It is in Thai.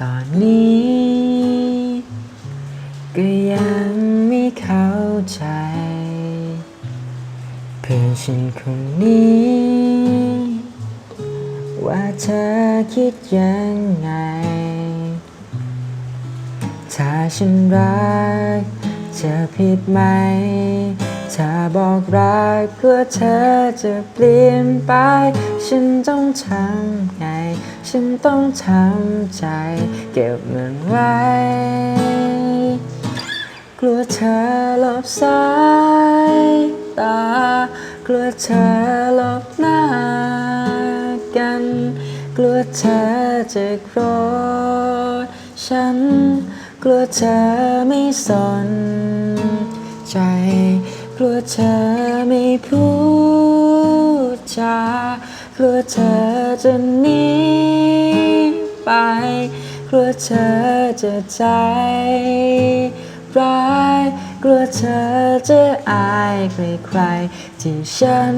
ตอนนี้ ก็ยังไม่เข้าใจ เพื่อนฉันคนนี้ ว่าเธอคิดยังไง ถ้าฉันรักจะผิดไหม ถ้าบอกรักเพื่อเธอจะเปลี่ยนไป ฉันต้องทำไง ฉันต้องทำใจ เก็บมันไว้ กลัวเธอหลบสายตา กลัวเธอหลบหน้ากัน กลัวเธอจะโกรธฉัน กลัวเธอไม่สน กลัวเธอไม่พูดจากลัวเธอจะหนีไป กลัวเธอจะใจร้ายกลัวเธอจะอายใครๆที่ฉัน